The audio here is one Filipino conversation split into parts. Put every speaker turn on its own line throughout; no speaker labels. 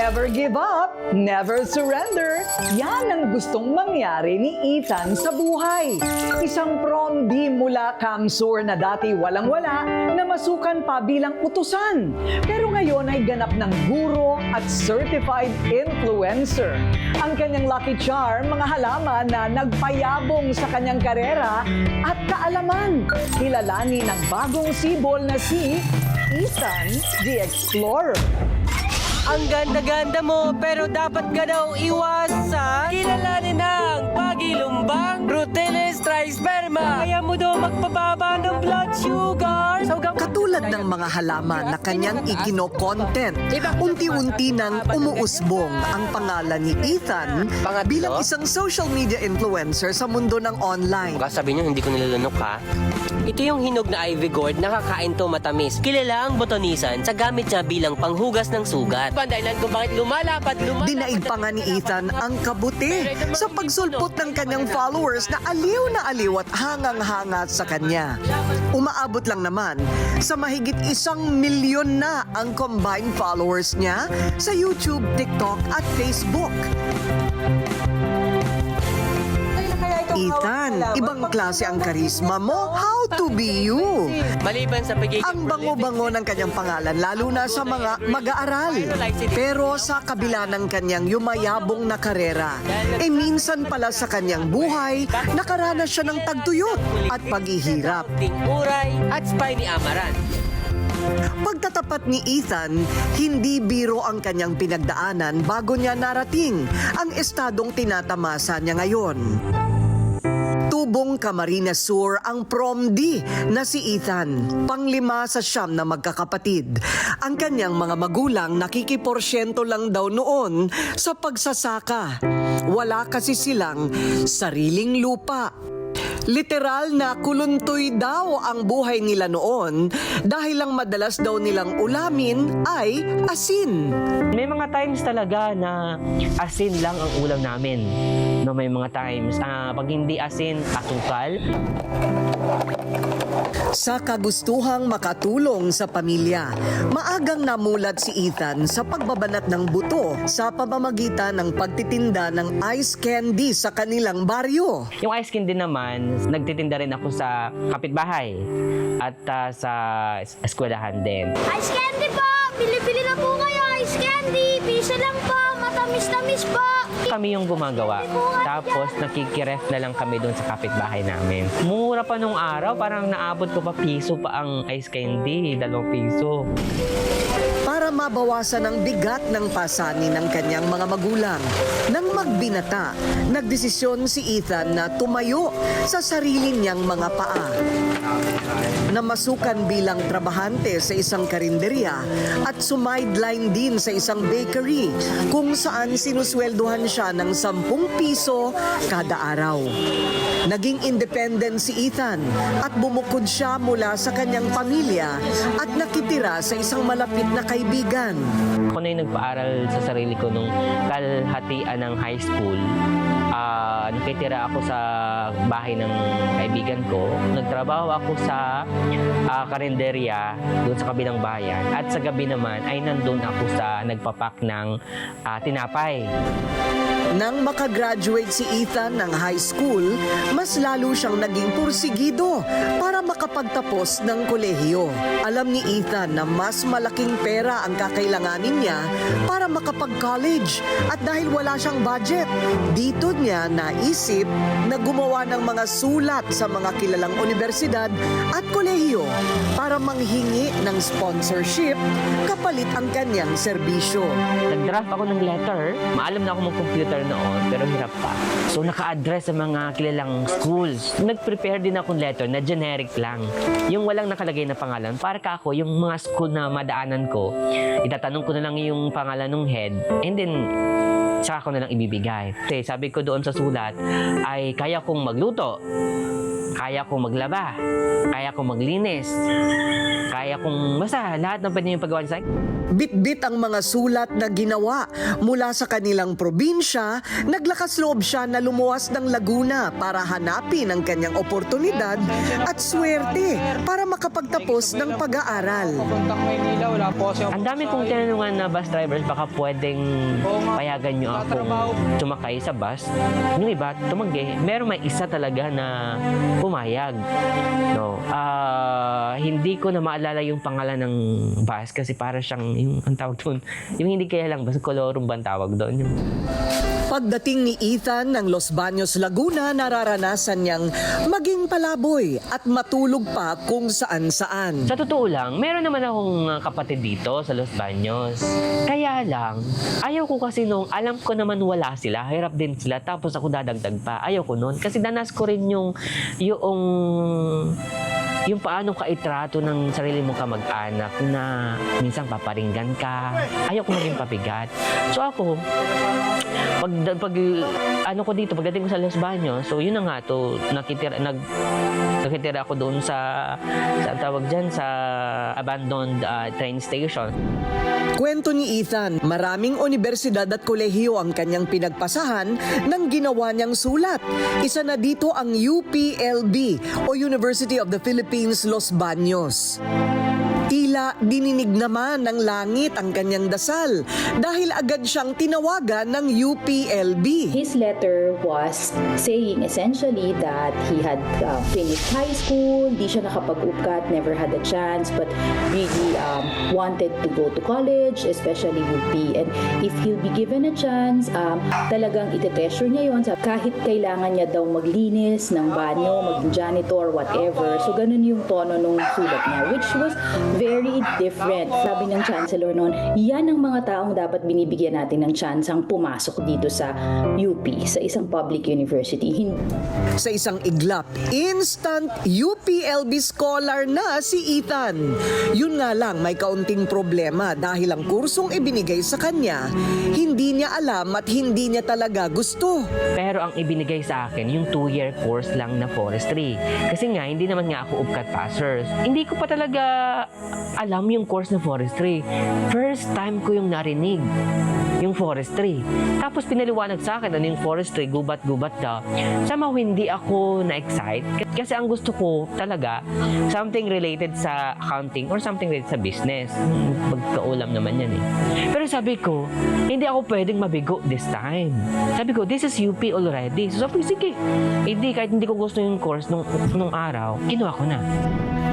Never give up, never surrender. Yan ang gustong mangyari ni Ethan sa buhay. Isang prom di mula Kamsur na dati walang-wala na masukan pa bilang utusan. Pero ngayon ay ganap ng guro at certified influencer. Ang kanyang lucky charm, mga halaman na nagpayabong sa kanyang karera at kaalaman. Kilalanin ng bagong sibol na si Ethan the Explorer.
Ang ganda-ganda mo, pero dapat ka daw iwasan. Kilalanin ang pagilumbang Rutelis trisperma. Kaya mo daw magpababa ng blood sugar. So, gam-
Katulad ng mga halaman na kanyang igino-content, unti-unti nang umuusbong ang pangalan ni Ethan bilang isang social media influencer sa mundo ng online.
Baka sabi niyo, hindi ko nilalunok ha. Ito yung hinog na ivy gourd, nakakain to matamis. Kilala ang botonisan sa gamit niya bilang panghugas ng sugat. Pandahilan kung bakit lumalapad, lumalapad.
Dinaig pa nga ni Ethan ang kabuti sa pagsulpot ng kanyang followers na aliw na aliw at hangang-hanga sa kanya. Umaabot lang naman sa mahigit isang milyon na ang combined followers niya sa YouTube, TikTok at Facebook. Ethan, ibang klase ang karisma mo. How to be you?
Maliban sa pagiging
Ang bango-bango ng kanyang pangalan, lalo na sa mga mag-aaral. Pero sa kabila ng kanyang yumayabong na karera, eh minsan pala sa kanyang buhay, nakaranas siya ng tagtuyot at paghihirap.
Uray at spiny amaran.
Pagtatapat ni Ethan, hindi biro ang kanyang pinagdaanan bago niya narating ang estadong tinatamasa niya ngayon. Tubong Camarines Sur ang prom D na si Ethan, panglima sa siyam na magkakapatid. Ang kanyang mga magulang nakikiporsyento lang daw noon sa pagsasaka. Wala kasi silang sariling lupa. Literal na kuluntoy daw ang buhay nila noon dahil lang madalas daw nilang ulamin ay asin.
May mga times talaga na asin lang ang ulam namin. No, may mga times ah, pag hindi asin, asukal.
Sa kagustuhang makatulong sa pamilya, maagang namulat si Ethan sa pagbabanat ng buto sa pamamagitan ng pagtitinda ng ice candy sa kanilang baryo.
Yung ice din naman, nagtitinda rin ako sa kapitbahay at ah, sa es- eskwelahan din.
Ice candy po! Bili-bili na po kayo ice candy! Piso lang po! Matamis-tamis po!
Kami yung gumagawa. Tapos nakikiref na lang kami doon sa kapitbahay namin. Mura pa nung araw, parang naabot ko pa piso pa ang ice candy, dalawang piso.
Para mabawasan ang bigat ng pasani ng kanyang mga magulang. Nang magbinata, nagdesisyon si Ethan na tumayo sa sarili niyang mga paa. Namasukan bilang trabahante sa isang karinderya at sumideline din sa isang bakery kung saan sinusweldohan siya ng 10 piso kada araw. Naging independent si Ethan at bumukod siya mula sa kanyang pamilya at nakitira sa isang malapit na kaibigan.
Ako na yung nagpaaral sa sarili ko nung kalhatian ng high school. Ah, nakitira ako sa bahay ng kaibigan ko. Nagtrabaho ako sa ah, karinderya doon sa kabilang bayan. At sa gabi naman ay nandun ako sa nagpapak ng ah, tinapay.
Nang makagraduate si Ethan ng high school, mas lalo siyang naging pursigido para makapagtapos ng kolehiyo. Alam ni Ethan na mas malaking pera ang kakailanganin niya para makapag-college at dahil wala siyang budget, dito niya naisip na gumawa ng mga sulat sa mga kilalang universidad at kolehiyo para manghingi ng sponsorship kapalit ang kanyang serbisyo.
Nag-draft ako ng letter. Maalam na ako mag-computer noon, pero hirap pa. So, naka-address sa mga kilalang schools. Nag-prepare din akong letter na generic lang. Yung walang nakalagay na pangalan. Para ka ako, yung mga school na madaanan ko, itatanong ko na lang yung pangalan ng head, and then, saka ko na lang ibibigay. Kasi sabi ko doon sa sulat, ay kaya kong magluto, kaya kong maglaba, kaya kong maglinis, kaya kong, basta lahat ng pwede yung paggawa sa
Bitbit ang mga sulat na ginawa mula sa kanilang probinsya, naglakas loob siya na lumuwas ng Laguna para hanapin ang kanyang oportunidad at swerte para makapagtapos ng pag-aaral.
Ang dami kong tinanungan na bus drivers, baka pwedeng payagan nyo akong tumakay sa bus. Yung iba, tumanggi. Meron may isa talaga na pumayag. No. Ah, hindi ko na maalala yung pangalan ng bus kasi para siyang, yung ang tawag doon, yung hindi kaya lang, basta kolorum ba ang tawag doon? Yung,
Pagdating ni Ethan ng Los Baños, Laguna, nararanasan niyang maging palaboy at matulog pa kung saan-saan.
Sa totoo lang, meron naman akong uh, kapatid dito sa Los Baños. Kaya lang, ayaw ko kasi nung alam ko naman wala sila, hirap din sila, tapos ako dadagdag pa. Ayaw ko nun. Kasi danas ko rin yung, yung, yung paano ka itrato ng sarili mong kamag-anak na minsan paparinggan ka. Ayaw ko maging pabigat. So ako, pag, pag ano ko dito, pagdating ko sa Los Baños, so yun na nga to, nakitira, nag, nakitira ako doon sa, sa tawag dyan, sa abandoned uh, train station.
Kwento ni Ethan, maraming universidad at kolehiyo ang kanyang pinagpasahan ng ginawa niyang sulat. Isa na dito ang UPLB o University of the Philippines Los Baños. Tila dininig naman ng langit ang kanyang dasal dahil agad siyang tinawagan ng UPLB.
His letter was saying essentially that he had uh, finished high school, di siya nakapag-ukat, never had a chance, but really um, wanted to go to college, especially UP. And if he'll be given a chance, um, talagang ite-treasure niya yun. Kahit kailangan niya daw maglinis ng banyo, maging janitor, whatever. So, ganun yung tono nung sulat niya, which was very different. Sabi ng chancellor noon, yan ang mga taong dapat binibigyan natin ng chance ang pumasok dito sa UP, sa isang public university. Hindi
Sa isang iglap, instant UPLB scholar na si Ethan. Yun nga lang, may kaunting problema dahil ang kursong ibinigay sa kanya, hindi niya alam at hindi niya talaga gusto.
Pero ang ibinigay sa akin, yung two-year course lang na forestry. Kasi nga, hindi naman nga ako UPCAT passers. Hindi ko pa talaga alam yung course na forestry. First time ko yung narinig yung forestry. Tapos pinaliwanag sa akin ano yung forestry, gubat-gubat daw. Somehow hindi ako na-excite. Kasi ang gusto ko talaga, something related sa accounting or something related sa business. Magkaulam naman yan eh. Pero sabi ko, hindi ako pwedeng mabigo this time. Sabi ko, this is UP already. So sabi ko, sige. Hindi, kahit hindi ko gusto yung course nung, nung araw, kinuha ko na.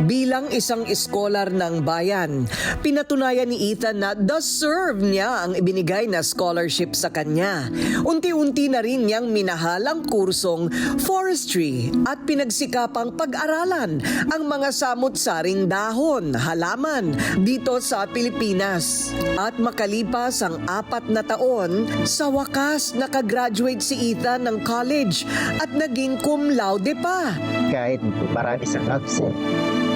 Bilang isang scholar ng bayan, pinatunayan ni Ethan na deserve niya ang ibinigay na scholarship sa kanya. Unti-unti na rin niyang minahal ang kursong forestry at pinagsikapang pag-aralan ang mga samot-saring dahon, halaman dito sa Pilipinas. At makalipas ang apat na taon, sa wakas nakagraduate si Ethan ng college at naging cum laude pa.
kahit marami sa absent.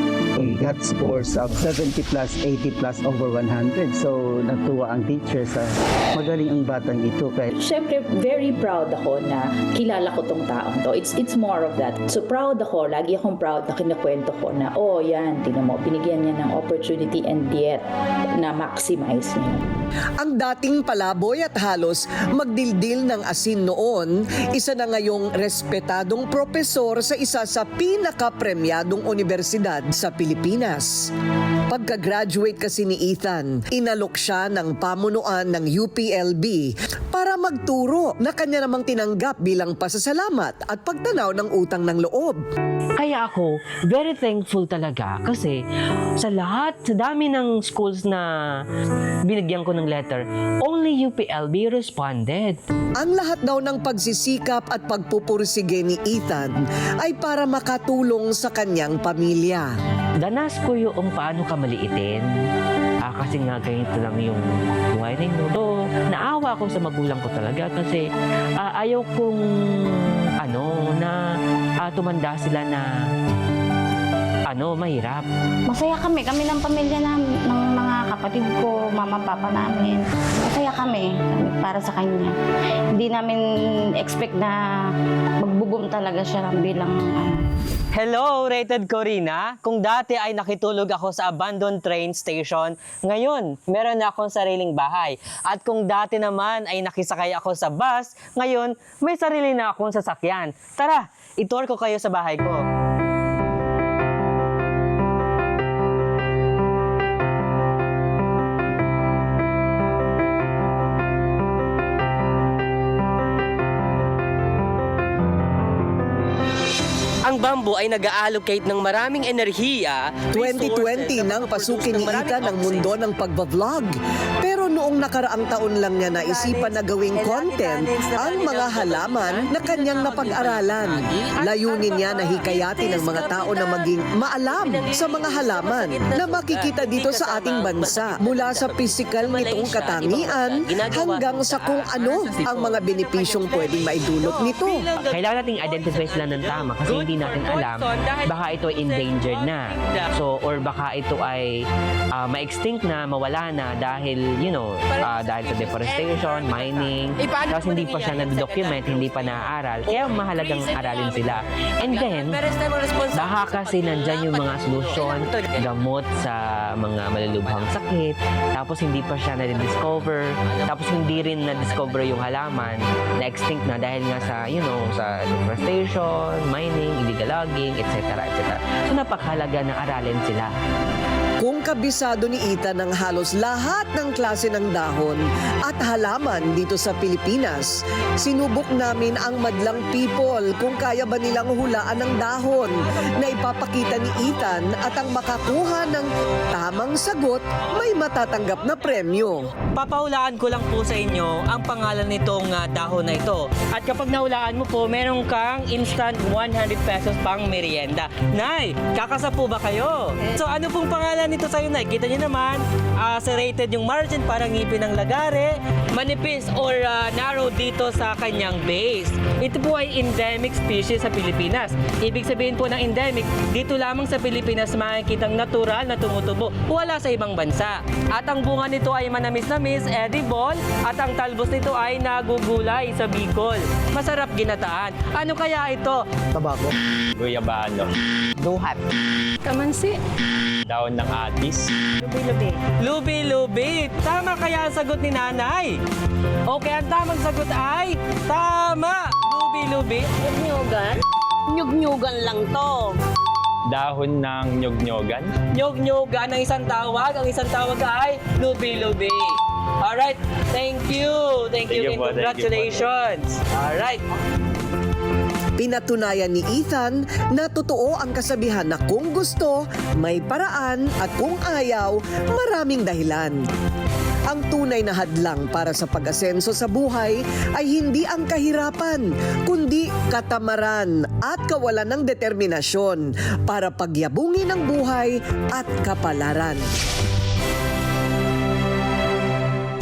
We got scores of 70 plus, 80 plus, over 100. So, natuwa ang teacher sa magaling ang batang ito. Kahit
Siyempre, very proud ako na kilala ko tong taong to. It's, it's more of that. So proud ako, lagi akong proud na kinukwento ko na, oh yan, tingnan mo, binigyan niya ng opportunity and yet na maximize niya.
Ang dating palaboy at halos magdildil ng asin noon, isa na ngayong respetadong propesor sa isa sa pinakapremyadong universidad sa Pilipinas. Pagka-graduate kasi ni Ethan, inalok siya ng pamunuan ng UPLB para magturo na kanya namang tinanggap bilang pasasalamat at pagtanaw ng utang ng loob.
Kaya ako, very thankful talaga kasi sa lahat, sa dami ng schools na binigyan ko ng letter, only UPLB responded.
Ang lahat daw ng pagsisikap at pagpupursige ni Ethan ay para makatulong sa kanyang pamilya.
Danas ko yung paano ka maliitin. Ah, kasi nga ganito lang yung buhay rin mo. So, naawa ako sa magulang ko talaga kasi ah, ayaw kong ano, na ah, tumanda sila na ano, mahirap.
Masaya kami, kami ng pamilya namin, ng mga kapatid ko, mama, papa namin. Masaya kami. para sa kanya. Hindi namin expect na magbo-boom talaga siya bilang ano,
Hello, Rated Corina. Kung dati ay nakitulog ako sa abandoned train station, ngayon, meron na akong sariling bahay. At kung dati naman ay nakisakay ako sa bus, ngayon, may sarili na akong sasakyan. Tara, itour ko kayo sa bahay ko. Bamboo ay nag-allocate ng maraming enerhiya,
2020 nang pasukin ni Ethan ang mundo ng pagbablog. Pero noong nakaraang taon lang niya naisipan na gawing content ang mga halaman na kanyang napag-aralan. Layunin niya na hikayatin ang mga tao na maging maalam sa mga halaman na makikita dito sa ating bansa. Mula sa pisikal nitong katangian hanggang sa kung ano ang mga benepisyong pwedeng maidulot nito.
Kailangan nating identify sila ng tama kasi hindi natin alam baka ito endangered na. So or baka ito ay ah, ma-extinct na, mawala na dahil you know, ah, dahil sa deforestation, mining. Tapos hindi pa siya na-document, hindi pa naaaral. Kaya mahalagang aralin sila. And then, baka kasi nandyan yung mga solusyon, gamot sa mga malulubhang sakit, tapos hindi pa siya na-discover, tapos hindi rin na-discover yung halaman, na-extinct na dahil nga sa, you know, sa deforestation, mining, illegal logging, etc. etc. So napakahalaga na aralin sila.
Kung kabisado ni Ethan ng halos lahat ng klase ng dahon at halaman dito sa Pilipinas, sinubok namin ang madlang people kung kaya ba nilang hulaan ng dahon na ipapakita ni Ethan at ang makakuha ng tamang sagot may matatanggap na premyo.
Papahulaan ko lang po sa inyo ang pangalan nitong ah, dahon na ito. At kapag nahulaan mo po, meron kang instant 100 pesos pang merienda. Nay, kakasa po ba kayo? So ano pong pangalan nito sa'yo, Nay? Kita niyo naman, ah, serrated yung margin, parang ngipin ng lagare, manipis or ah, narrow dito sa kanyang base. Ito po ay endemic species sa Pilipinas. Ibig sabihin po ng endemic, dito lamang sa Pilipinas makikitang natural na tumutubo. Wala sa ibang bansa. At ang bunga nito ay manamis-namis, edible, at ang talbos nito ay nagugulay sa Bicol. Masarap ginataan. Ano kaya ito?
Guyabano.
Duhat.
kamansi.
Daon ng atis.
Lubi-lubi. Tama kaya ang sagot ni nanay? Okay, ang tamang sagot ay tama. Lubi-lubi.
Nyugan? Nyug-nyugan lang to.
Dahon ng nyog-nyogan.
Nyog-nyogan ang isang tawag. Ang isang tawag ay lubi-lubi. Alright, thank you. Thank you
Thank you
and
you po.
congratulations. Alright.
Pinatunayan ni Ethan na totoo ang kasabihan na kung gusto, may paraan at kung ayaw, maraming dahilan. Ang tunay na hadlang para sa pag-asenso sa buhay ay hindi ang kahirapan, kundi katamaran at kawalan ng determinasyon para pagyabungin ang buhay at kapalaran.